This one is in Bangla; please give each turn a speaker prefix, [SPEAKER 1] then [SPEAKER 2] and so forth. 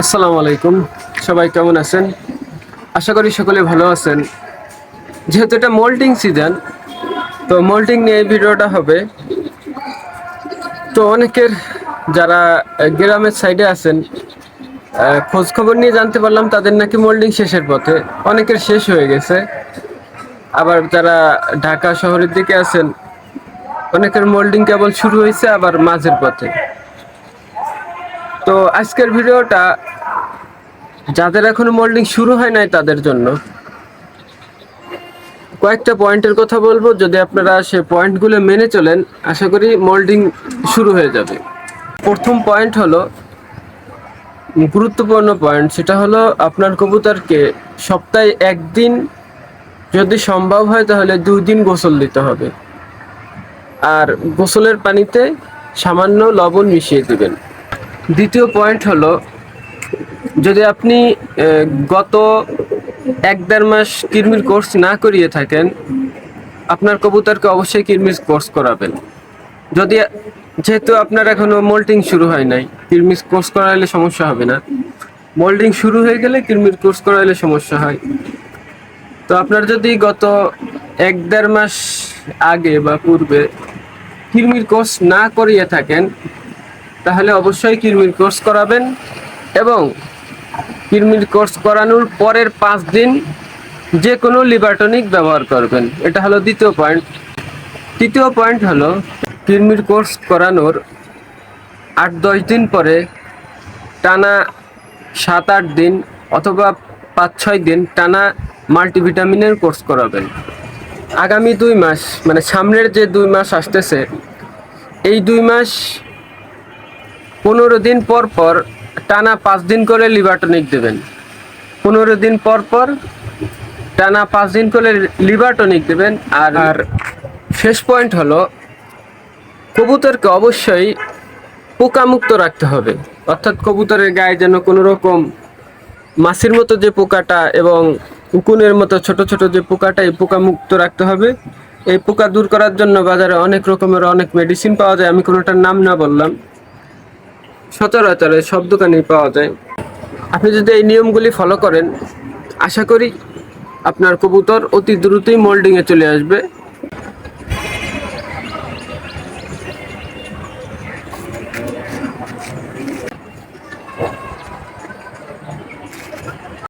[SPEAKER 1] আসসালামু আলাইকুম। সবাই কেমন আছেন? আশা করি সকলে ভালো আছেন। যেহেতু এটা মোল্টিং সিজন তো মোল্টিং নিয়ে এই ভিডিওটা হবে। তো অনেকের যারা গ্রামের সাইডে আছেন খোঁজ খবর নিয়ে জানতে পারলাম তাদের নাকি মোল্ডিং শেষের পথে। অনেকের শেষ হয়ে গেছে। আবার যারা ঢাকা শহরের দিকে আছেন, অনেকের মোল্ডিং কেবল শুরু হয়েছে, আবার মাঝের পথে। তো আজকের ভিডিওটা যাদের এখনও মোল্ডিং শুরু হয় নাই তাদের জন্য। কয়েকটা পয়েন্টের কথা বলব, যদি আপনারা সে পয়েন্টগুলো মেনে চলেন, আশা করি মোল্ডিং শুরু হয়ে যাবে। প্রথম পয়েন্ট হলো, গুরুত্বপূর্ণ পয়েন্ট, সেটা হলো আপনার কবুতরকে সপ্তাহে একদিন যদি সম্ভব হয় তাহলে দুই দিন গোসল দিতে হবে। আর গোসলের পানিতে সামান্য লবণ মিশিয়ে দিবেন। দ্বিতীয় পয়েন্ট হলো, যদি আপনি গত এক দেড় মাস কিরমির কোর্স না করিয়ে থাকেন, আপনার কবুতরকে অবশ্যই কিরমির কোর্স করাবেন। যদি, যেহেতু আপনার এখনও মোল্টিং শুরু হয় নাই, কিরমির কোর্স করাইলে সমস্যা হবে না। মোল্ডিং শুরু হয়ে গেলে কিরমির কোর্স করাইলে সমস্যা হয়। তো আপনার যদি গত এক দেড় মাস আগে বা পূর্বে কিরমির কোর্স না করিয়ে থাকেন তাহলে অবশ্যই কিরমির কোর্স করাবেন এবং কিরমির কোর্স করানোর পরের পাঁচ দিন যে কোনো লিবারটনিক ব্যবহার করবেন। এটা হলো দ্বিতীয় পয়েন্ট। তৃতীয় পয়েন্ট হলো কিরমির কোর্স করানোর আট দশ দিন পরে টানা সাত আট দিন অথবা পাঁচ ছয় দিন টানা মাল্টিভিটামিনের কোর্স করাবেন। আগামী দুই মাস মানে সামনের যে দুই মাস আসতেছে, এই দুই মাস পনেরো দিন পর পর টানা পাঁচ দিন করে লিভারটনিক দেবেন। পনেরো দিন পর পর টানা পাঁচ দিন করে লিভারটনিক দেবেন। আর আর শেষ পয়েন্ট হলো কবুতরকে অবশ্যই পোকামুক্ত রাখতে হবে। অর্থাৎ কবুতরের গায়ে যেন কোনো রকম মাছির মতো যে পোকাটা এবং উকুনের মতো ছোট ছোট যে পোকাটা এই পোকা মুক্ত রাখতে হবে। এই পোকা দূর করার জন্য বাজারে অনেক রকমের অনেক মেডিসিন পাওয়া যায়। আমি কোনোটার নাম না বললাম। সচরাচর সব দোকানেই পাওয়া যায়। আপনি যদি এই নিয়মগুলি ফলো করেন, আশা করি আপনার কবুতর অতি দ্রুতই মোল্ডিংয়ে চলে আসবে।